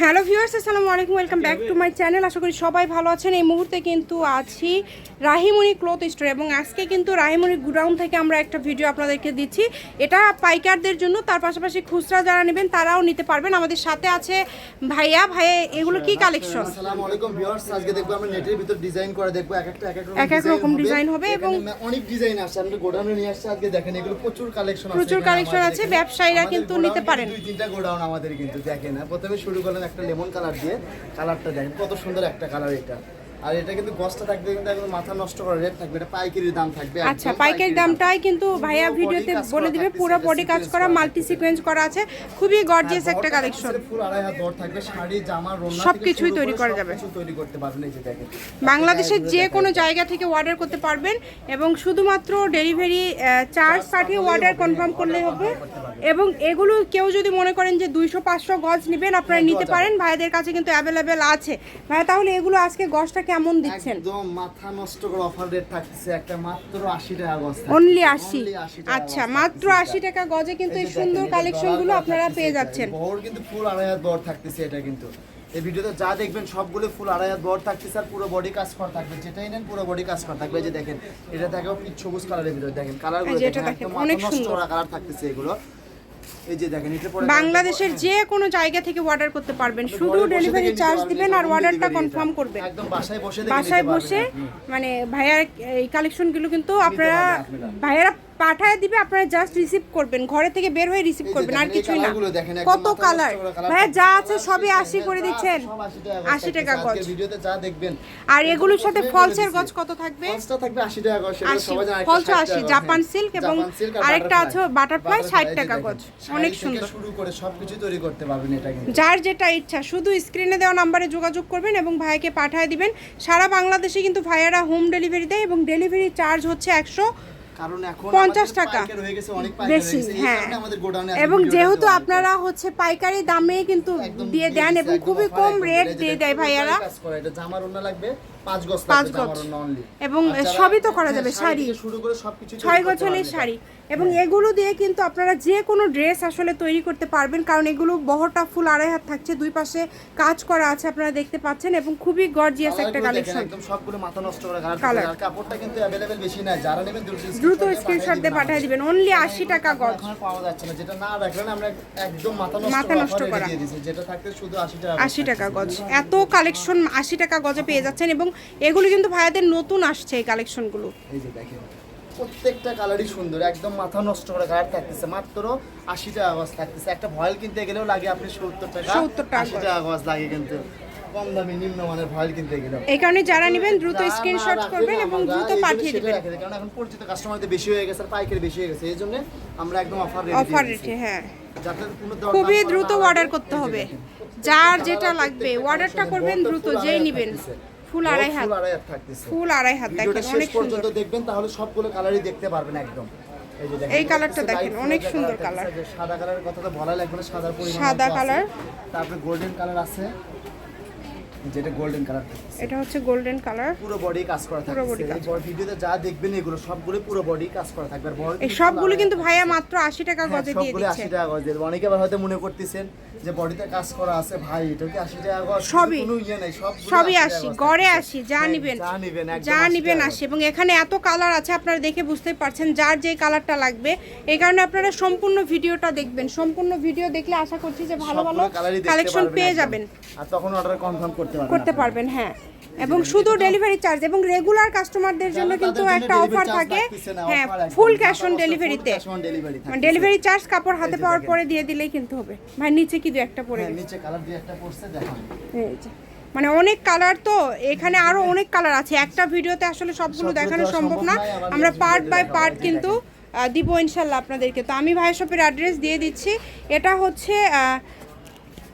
Hello viewers আসসালামু আলাইকুম welcome back to my channel. আশা করি সবাই ভালো আছেন। এই মুহূর্তে কিন্তু আছি রাহিমণি ক্লথ স্টোর এবং আজকে কিন্তু রাহিমণি গুডাউন থেকে আমরা একটা ভিডিও আপনাদেরকে দিচ্ছি। এটা পাইকারদের জন্য তার পাশাপাশি খুচরা যারা নেবেন তারাও নিতে পারবেন। আমাদের সাথে আছে ভাইয়া। ভাইয়া এগুলো কি কালেকশন আসসালামু আলাইকুম ভিউয়ার্স আজকে দেখব আমরা নেটের ভিতর ডিজাইন করে দেখব এক একটা এক এক রকম ডিজাইন হবে। এবং অনেক ডিজাইন আসছে আমরা গোডাউনে নিয়ে আসছে আজকে দেখেন এগুলো প্রচুর কালেকশন আছে প্রচুর আমাদের আছে, ব্যবসায়ীরা কিন্তু নিতে পারেন। দুই তিনটা গোডাউন আমাদের কিন্তু দেখেন হ্যাঁ। প্রথমে শুরু করলাম একটা লেমন কালার দিয়ে কালারটা দেখেন কত সুন্দর একটা কালার এটা। আর এটা কিন্তু গসটা থাকবে কিন্তু একদম মাথা নষ্ট করা রেট থাকবে এটা পাইকারির দাম থাকবে আচ্ছা পাইকারি দামটাই কিন্তু ভাইয়া ভিডিওতে বলে দিবে পুরো বডি কাজ করা মাল্টি। সিকোয়েন্স করা আছে খুবই গর্জিয়াস একটা কালেকশন ফুল আড়াই হাত বড় থাকবে শাড়ি জামা রোনা সবকিছুই তৈরি করা যাবে। তৈরি করতে পারবেন এই যে দেখেন। বাংলাদেশের যে কোনো জায়গা থেকে অর্ডার করতে পারবেন এবং শুধুমাত্র ডেলিভারি চার্জ পাঠিয়ে অর্ডার কনফার্ম করলেই হবে। এবং এগুলো কেউ যদি মনে করেন যে দুইশো পাঁচশো গজ নেবেন আপনারা নিতে পারেন। ভাইদের কাছে কিন্তু অ্যাভেলেবেল আছে। ভাই তাহলে এগুলো আজকে গজটা কেমন দিচ্ছেন? একদম মাথা নষ্ট করে অফার রেট থাকতেছে। একটা মাত্র 80 টাকা গজ অনলি আশি? 80 টাকা আচ্ছা মাত্র থাকতেছে আশি টাকা গজে কিন্তু এই সুন্দর দেখেন, কালেকশনগুলো আপনারা পেয়ে যাচ্ছেন। বহর কিন্তু ফুল আড়াই হাত বড় থাকতেছে এটা কিন্তু। এই ভিডিওতে যা দেখবেন সবগুলো ফুল আড়াই হাত বড় থাকতেছে আর পুরো বডি কাজ করা থাকবে। যেটাই নেন পুরো বডি কাজ করা থাকবে। যে দেখেন এটা পিচ সবুজ কালারের ভিতরে দেখেন। কালারগুলো দেখেন দেখেন, একদম অনেক মাথা নষ্ট সুন্দর। করা কালার থাকতেছে এগুলো। এই যে দেখেন এটা পরে বাংলাদেশের যে কোনো জায়গা থেকে অর্ডার করতে পারবেন। শুধু ডেলিভারি চার্জ দিবেন আর অর্ডারটা কনফার্ম করবেন। একদম বাসায় বসে বাসায় বসে মানে ভাইয়ার এই কালেকশনগুলো কিন্তু আপনারা। ভাইয়ারা পাঠায় দিবে আপনারা জাস্ট রিসিভ করবেন ঘরে থেকে বের হয়ে রিসিভ করবেন আর কিছুই না কত কালার করা ভাইয়া যা আছে। সবই সব আশি করে সব দিচ্ছেন 80 আশি টাকা। গজ ভিডিওতে যা দেখবেন আর এগুলোর সাথে ফলসের গজ কত থাকবে ফলসটা থাকবে 80 টাকা গজ ফলস একটা 60 আশি জাপান সিল্ক হ্যাঁ। এবং আরেকটা আছে। বাটারফ্লাই Butterfly, ষাট এই যে টাকা দেখেন। গজ অনেক সুন্দর শুরু করে সবকিছু তৈরি করতে পারবেন এটা কিন্তু যার যেটা ইচ্ছা শুধু স্ক্রিনে দেওয়া নাম্বারে যোগাযোগ করবেন এবং ভাইকে পাঠিয়ে দিবেন সারা বাংলাদেশে কিন্তু ভাইয়ারা হোম ডেলিভারি দেয় এবং ডেলিভারি চার্জ হচ্ছে একশো কারণ এখন পঞ্চাশ টাকা। পাইকার হয়ে বেশি এবং যেহেতু আপনারা হচ্ছে পাইকারি দামে কিন্তু দিয়ে দেন এবং খুবই কম রেট দিয়ে দেয় ভাইয়ারা। জামার লাগবে। পাঁচ গজ পাঁচ গজ। এবং সবই তো করা যাবে, হ্যাঁ, শাড়ি। শুরু করে সবকিছু ছয় শাড়ি। এবং এগুলো দিয়ে কিন্তু আপনারা যে কোনো ড্রেস আসলে তৈরি করতে পারবেন কারণ এগুলো বহরটা ফুল আড়াই হাত থাকছে দুই পাশে কাজ করা আছে আপনারা দেখতে পাচ্ছেন এবং খুবই গর্জিয়াস একটা কালেকশন একদম সবগুলো মাথা নষ্ট করা কালার। কাপড়টা কিন্তু অ্যাভেলেবেল বেশি নাই যারা নেবেন দ্রুত স্ক্রিনশট দিয়ে পাঠিয়ে দিবেন অনলি আশি টাকা গজ। পাওয়া যাচ্ছে না যেটা না রাখলেন আমরা একদম মাথা নষ্ট মাথা করা নষ্ট করা। দিয়ে দিয়েছি যেটা থাকতে শুধু 80 টাকা আশি টাকা গজ। এত কালেকশন আশি টাকা গজে পেয়ে যাচ্ছেন এবং এগুলো কিন্তু ভাইয়াদের নতুন আসছে এই কালেকশনগুলো। এই যে দেখেন প্রত্যেকটা কালারই সুন্দর একদম মাথা নষ্ট করে কালার থাকতেছে মাত্র আশি টাকা গজ থাকতেছে। একটা ভয়েল কিনতে গেলেও লাগে আপনি সত্তর টাকা 70 টাকা টাকা গজ লাগে কিন্তু। কম দামি নিম্নমানের ভয়েল কিনতে গেলেও। এই কারণে যারা নেবেন দ্রুত স্ক্রিনশট করবেন এবং দ্রুত পাঠিয়ে দিবেন। কারণ এখন পরিচিত কাস্টমারদের বেশি হয়ে গেছে আর পাইকারি বেশি হয়ে গেছে এই জন্য আমরা একদম অফার অফার রেটে হ্যাঁ। খুবই দ্রুত অর্ডার করতে হবে। যার যেটা লাগবে অর্ডারটা করবেন দ্রুত যেই নিবেন। ফুল আড়াই হাত। ফুল আড়াই হাত থাকতেছে। ফুল আড়াই হাত দেখেন অনেক পর্যন্ত দেখবেন তাহলে সবগুলো কালারই দেখতে পারবেন একদম। এই কালারটা দেখেন, অনেক সুন্দর কালার। সাদা কালারের কথা তো বলা লাগবে না সাদা পরিমাণ সাদা কালার। তারপরে গোল্ডেন কালার আছে। যেটা গোল্ডেন কালার এটা হচ্ছে গোল্ডেন কালার পুরো বডি কাজ করা পুরো থাকবে কাজ। বডি ভিডিওতে যা দেখবেন এগুলো সবগুলো পুরো বডি কাজ করা থাকবে। আর বড় এই সবগুলো কিন্তু ভাইয়া মাত্র আশি টাকা হ্যাঁ, গজে দিয়ে সবগুলো দিচ্ছে। 80 টাকা গজ। অনেকে আবার হয়তো মনে করতেছেন যে বডিতে কাজ করা আছে। ভাই এটা কি 80 টাকা গজ? সবই। কোনো ইয়ে নাই সব সবই আসি গড়ে আসি যা নিবেন যা নিবেন যা 80 আসি এবং এখানে এত কালার আছে আপনারা দেখে বুঝতে পারছেন যার যে কালারটা লাগবে। এই কারণে আপনারা সম্পূর্ণ ভিডিওটা দেখবেন। সম্পূর্ণ ভিডিও দেখলে আশা করছি যে ভালো ভালো কালেকশন পেয়ে যাবেন। আর তখন অর্ডার কনফার্ম করতে করতে পারবেন হ্যাঁ। এবং শুধু ডেলিভারি চার্জ এবং রেগুলার কাস্টমারদের জন্য কিন্তু একটা অফার থাকে। হ্যাঁ ফুল ক্যাশ অন ডেলিভারিতে। ডেলিভারি চার্জ কাপড় হাতে পাওয়ার পরে দিয়ে দিলেই কিন্তু হবে। ভাই নিচে কি দু একটা পরে হ্যাঁ, নিচে কালার দিয়ে একটা পড়ছে দেখান। এই যে। মানে অনেক কালার তো এখানে আরও অনেক কালার আছে। একটা ভিডিওতে আসলে সবগুলো দেখানো সম্ভব সম্ভব না আমরা পার্ট বাই পার্ট কিন্তু দিব ইনশাল্লাহ আপনাদেরকে। তো আমি ভাই শপের অ্যাড্রেস দিয়ে দিচ্ছি। এটা হচ্ছে